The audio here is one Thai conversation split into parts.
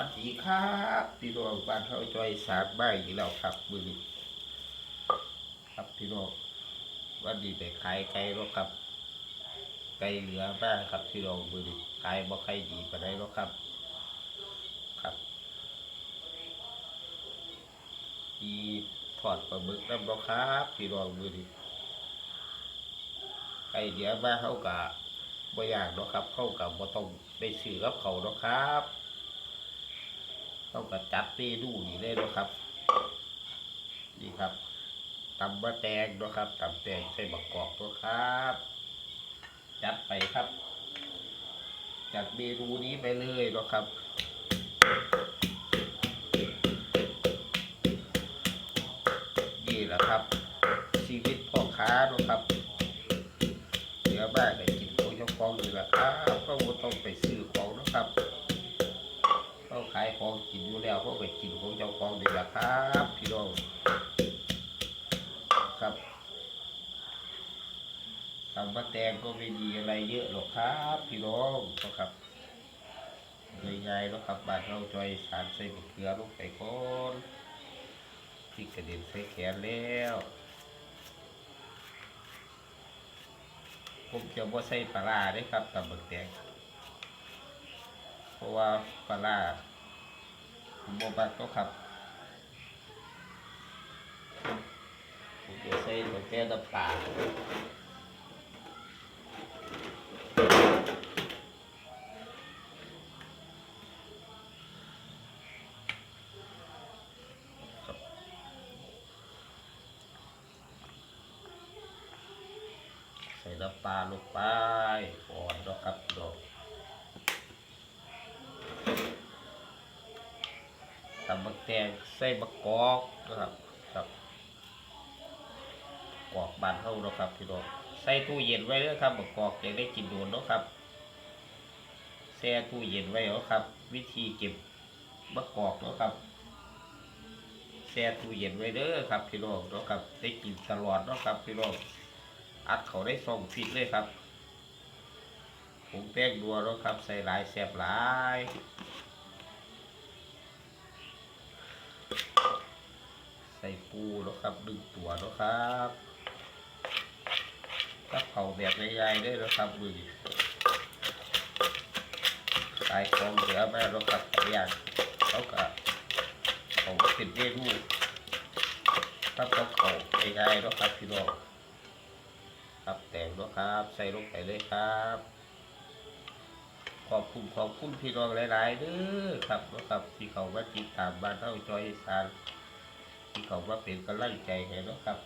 วัสดีครับพี่น้องบ้านเขาจอยสากบ้านอีกแล้วครับมือครับพี่น้องวันนี้ไปขายไก่แล้วครับ ไก่เหลือบ้างครับพี่น้องมือขายบ่ใครดีไปานใดแล้วครับ ครับมีทอดปลาหมึกน้ำบ่ครับพี่น้องมือไก่เหลือบ้านเขากะบ่อยากเนาะครับ เขากะบ่ต้องได้ซื้อกับเขาเนาะครับ ต้องกระจับเมนูนี่เลยเนาะครับ นี่ครับตำบะแตงเนาะครับตำแตงใส่บักกอกเนาะครับ จัดไปครับ จัดเมนูนี้ไปเลยนะครับนี่แหละครับ ชีวิตพ่อค้านะครับเหลือบ้านได้กินของเจ้าของนี่แหละครับก็ต้องไปายของกินอยู่แล้วเขาไปกินของเจ้าของนี่แหละครับพี่น้องครับทำมะแตงก็ไม่มีอะไรเยอะหรอกครับ พี่น้องก็ครับเลยยายแล้วครับบานเราจอยสารใส่มะเขือลงไปก่อนที่กระเด็นใส่แขนแล้วผมจะบ่ใส่ปลาร้าเด้ครับตำมะแตงเพราะว่าปลาร้า ผมบบักก็ครับผมจะใส่ตัวแก้น้ำปาใส่น้ำปลาลงไปก่อนเนาะครับดอก ตำบักแตงใส่บักกอกนะครับครับกอกบานเท่านะครับพี่น้องใส่ตู้เย็นไว้เลยครับบักกอกจะได้กินโดนนะครับแช่ตู้เย็นไว้เนาะครับ วิธีเก็บบักกอกเนะครับแช่ตู้เย็นไว้เด้อครับพี่น้องนะครับได้กินตลอดนะครับพี่น้องอัดเขาได้ส่งฟิตเลยครับผงแป้งดัวนะครับใส่หลายแซ่บหลาย ใส่ ปูแล้วครับดึงตัวแล้วครับกับเผาแบบใหญ่ๆได้แล้วครับมือขายของเหลือแม่แล้วครับอย่างเขาก็เขาติดเมนูครับเขาเขาใหญ่ๆแล้วครับพี่น้องครับแต่งแล้วครับ ใส่ลงไปเลยครับขอบคุณขอบคุณพี่น้องหลายๆเด้อครับแล้วครับที่เขามาติดตามบ้านเท่าจอยสาน ที่เขาว่าเป็นกำลังใจให้นะครับ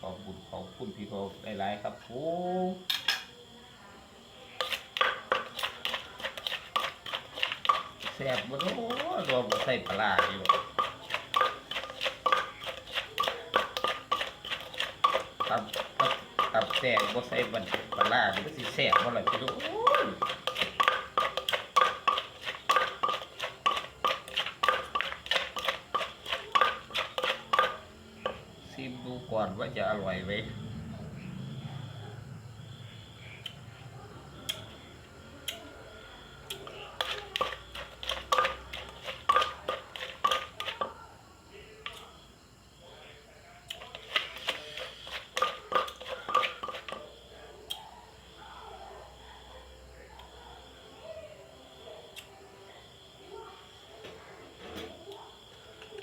ขอบคุณขอบคุณพี่โทหลายๆครับผมแซ่บบ่โอ้รวมใส่ปลาอยู่ตับตับตับแตงบ่ใส่บันปลาร้านี่มันสิแซ่บบ่ล่ะพี่น้องโอ้ย ชิมดูก่ อนว่าจะอร่อยไหม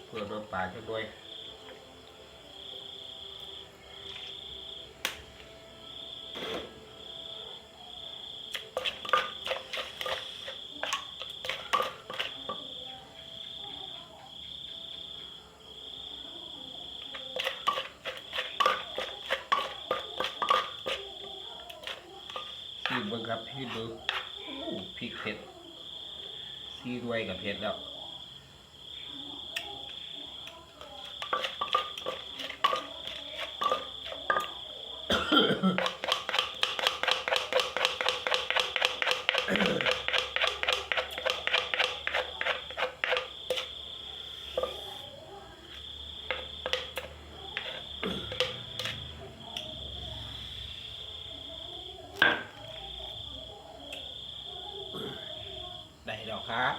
เพื่อโดนปลาจะด้วย เบิ่งครับพี่เบิ้งโอ้พริกเผ็ดซีด้วยกับเผ็ดแล้วไ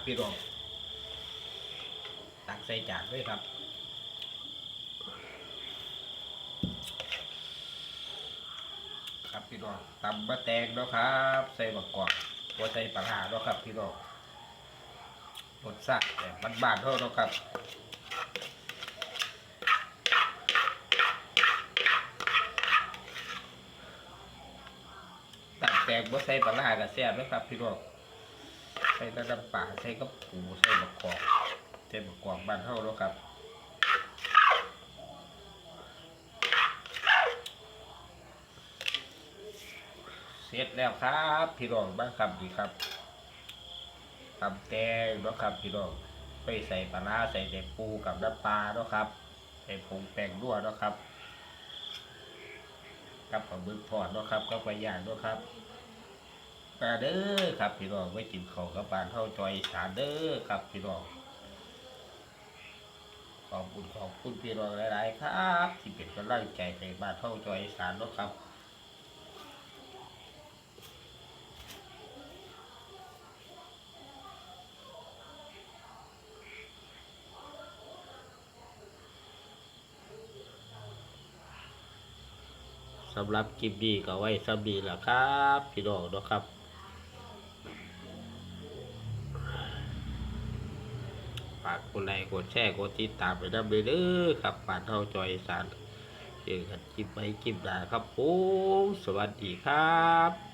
พี่น้อง ตักใส่จานด้วยครับครับพี่น้องตำมะแตงเนาะครับ ใส่มะกอกหัวใส่ปลาร้าเนาะครับ พี่น้องรสชาติแบบบ้านๆเท่าเนาะครับตัดแตงบ่ใส่ปลาร้าก็แซ่บนะครับพี่น้อง ใส่น้ำปลาใส่กับปูใส่มะกอกใส่มะกอกบ้านเท่าเนาะครับเสร็จแล้วครับพี่น้องบ้างครับดีครับตำแตงเนาะครับพี่น้องไปใส่ปลาใส่แต่ปูกับน้ำปลาเนาะครับใส่ผงแป้งนัวยเนาะครับกับของมึกทอดเนาะครับก็ไปย่างเนาะครับ มาเด้อครับพี่น้องไว้กินข้าวกับปานเท่าจอยสานเด้อครับพี่น้องขอบคุณขอบคุณพี่น้องหลาย ๆ ครับที่เป็นกำลังใจให้บ้านเท่าจอยสานเนาะครับสำหรับคลิปนี้ก็ไว้สำนีแหละครับ พี่น้องนะครับ ฝากกดไลค์กดแชร์กดติดตามไปด้เลยเด้อครับปานเท่าจอยสารเจอกันคลิปไปคลิปหน้าครับผมสวัสดีครับ